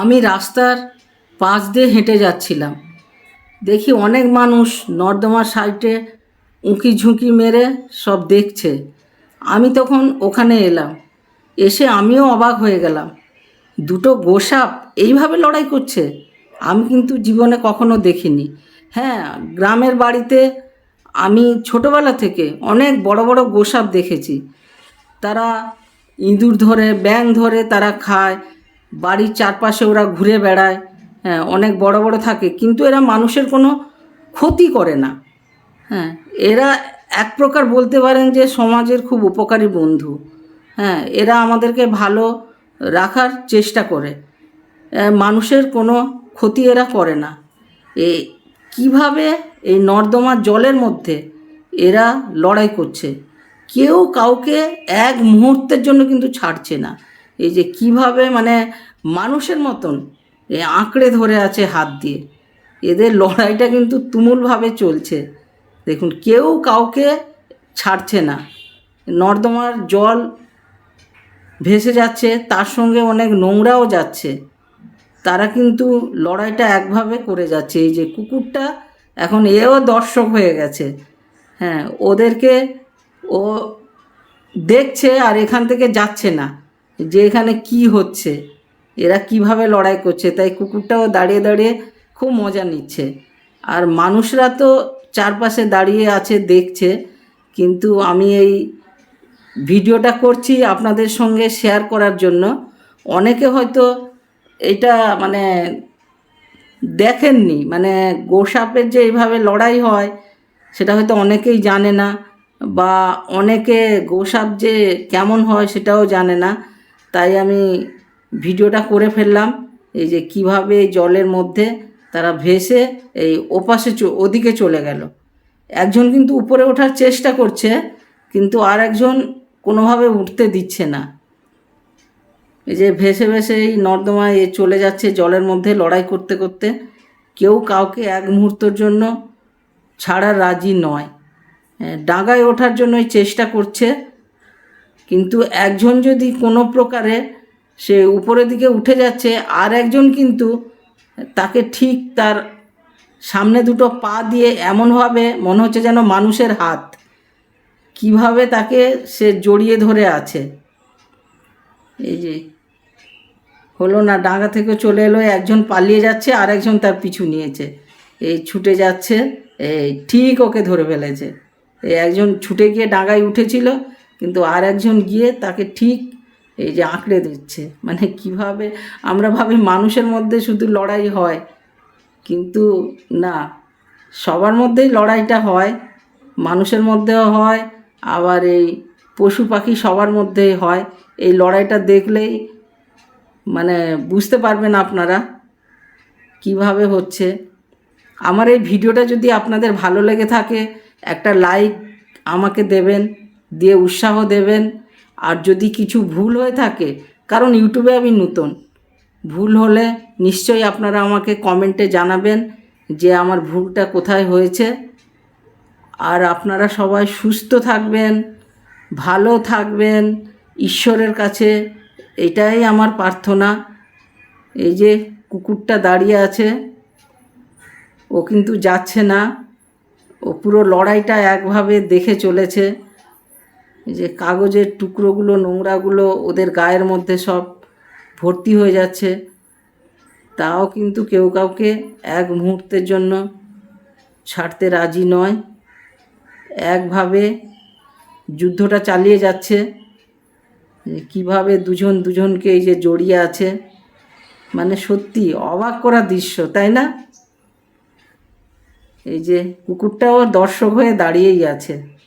আমি রাস্তার পাশ দিয়ে হেঁটে যাচ্ছিলাম। দেখি অনেক মানুষ নর্দমার সাইডে উঁকি ঝুঁকি মেরে সব দেখছে। আমি তখন ওখানে এলাম। এসে আমিও অবাক হয়ে গেলাম। দুটো গোসাপ এইভাবে লড়াই করছে? আমি কিন্তু জীবনে কখনো দেখিনি। হ্যাঁ গ্রামের বাড়িতে আমি ছোটোবেলা থেকে অনেক বড় বড় গোসাপ দেখেছি। তারা ইঁদুর ধরে ব্যাং ধরে তারা খায়। বাড়ির চারপাশে ওরা ঘুরে বেড়ায় হ্যাঁ অনেক বড় বড় থাকে, কিন্তু এরা মানুষের কোনো ক্ষতি করে না। হ্যাঁ এরা এক প্রকার বলতে পারেন যে সমাজের খুব উপকারী বন্ধু। হ্যাঁ এরা আমাদেরকে ভালো রাখার চেষ্টা করে। মানুষের কোনো ক্ষতি এরা করে না। এ, কীভাবে এই নর্দমার জলের মধ্যে এরা লড়াই করছে? কেউ কাউকে এক মুহূর্তের জন্য কিন্তু ছাড়ছে না। এই যে কীভাবে মানে মানুষের মতন এ আঁকড়ে ধরে আছে হাত দিয়ে। এদের লড়াইটা কিন্তু তুমুলভাবে চলছে। দেখুন, কেউ কাউকে ছাড়ছে না। নর্দমার জল ভেসে যাচ্ছে, তার সঙ্গে অনেক নোংরাও যাচ্ছে। তারা কিন্তু লড়াইটা একভাবে করে যাচ্ছে। এই যে কুকুরটা এখন এও দর্শক হয়ে গেছে। হ্যাঁ ওদেরকে ও দেখছে আর এখান থেকে যাচ্ছে না। যে এখানে কি হচ্ছে? এরা কীভাবে লড়াই করছে? তাই কুকুরটাও দাঁড়িয়ে দাঁড়িয়ে খুব মজা নিচ্ছে। আর মানুষরা তো চারপাশে দাঁড়িয়ে আছে, দেখছে। কিন্তু আমি এই ভিডিওটা করছি আপনাদের সঙ্গে শেয়ার করার জন্য। অনেকে হয়তো এটা মানে দেখেননি। মানে গোসাপের যে এইভাবে লড়াই হয়, সেটা হয়তো অনেকেই জানে না। বা অনেকে গোসাপ যে কেমন হয়, সেটাও জানে না। তাই আমি ভিডিওটা করে ফেললাম। এই যে কীভাবে জলের মধ্যে তারা ভেসে এই ওপাশে ওদিকে চলে গেল। একজন কিন্তু উপরে ওঠার চেষ্টা করছে, কিন্তু আর একজন কোনোভাবে উঠতে দিচ্ছে না। এই যে ভেসে ভেসে এই নর্দমায় এ চলে যাচ্ছে জলের মধ্যে লড়াই করতে করতে। কেউ কাউকে এক মুহূর্তের জন্য ছাড়ার রাজি নয়। ডাঙায় ওঠার জন্যই চেষ্টা করছে। কিন্তু একজন যদি কোনো প্রকারে সে উপরের দিকে উঠে যাচ্ছে, আর একজন কিন্তু তাকে ঠিক তার সামনে দুটো পা দিয়ে এমনভাবে মনে হচ্ছে যেন মানুষের হাত। কীভাবে তাকে সে জড়িয়ে ধরে আছে। এই যে, হলো না ডাঙ্গা থেকে চলে এলো, একজন পালিয়ে যাচ্ছে, আর একজন তার পিছু নিয়েছে। এই ছুটে যাচ্ছে, এই ঠিক ওকে ধরে ফেলেছে। এই একজন ছুটে গিয়ে ডাঙ্গায় উঠেছিল কিন্তু আর একজন গিয়ে তাকে ঠিক এই যে আঁকড়ে দিচ্ছে। মানে কীভাবে আমরা ভাবি মানুষের মধ্যে শুধু লড়াই হয়, কিন্তু না, সবার মধ্যেই লড়াইটা হয়, মানুষের মধ্যেও হয়, আবার এই পশু পাখি সবার মধ্যেই হয়। এই লড়াইটা দেখলেই মানে বুঝতে পারবেন আপনারা কীভাবে হচ্ছে। আমার এই ভিডিওটা যদি আপনাদের ভালো লেগে থাকে, একটা লাইক আমাকে দেবেন। দিয়ে উৎসাহ দেবেন। আর যদি কিছু ভুল হয়ে থাকে, কারণ ইউটিউবে আমি নতুন, ভুল হলে নিশ্চয়ই আপনারা আমাকে কমেন্টে জানাবেন যে আমার ভুলটা কোথায় হয়েছে। আর আপনারা সবাই সুস্থ থাকবেন, ভালো থাকবেন, ঈশ্বরের কাছে এটাই আমার প্রার্থনা। এই যে কুকুরটা দাঁড়িয়ে আছে, ও কিন্তু যাচ্ছে না, ও পুরো লড়াইটা একভাবে দেখে চলেছে। যে কাগজের টুকরোগুলো, নোংরাগুলো ওদের গায়ের মধ্যে সব ভর্তি হয়ে যাচ্ছে। তাও কিন্তু কেউ কাউকে এক মুহূর্তের জন্য ছাড়তে রাজি নয়। একভাবে যুদ্ধটা চালিয়ে যাচ্ছে। কীভাবে দুজন দুজনকে এই যে জড়িয়ে আছে মানে সত্যি অবাক করা দৃশ্য, তাই না? এই যে কুকুরটাও দর্শক হয়ে দাঁড়িয়েই আছে।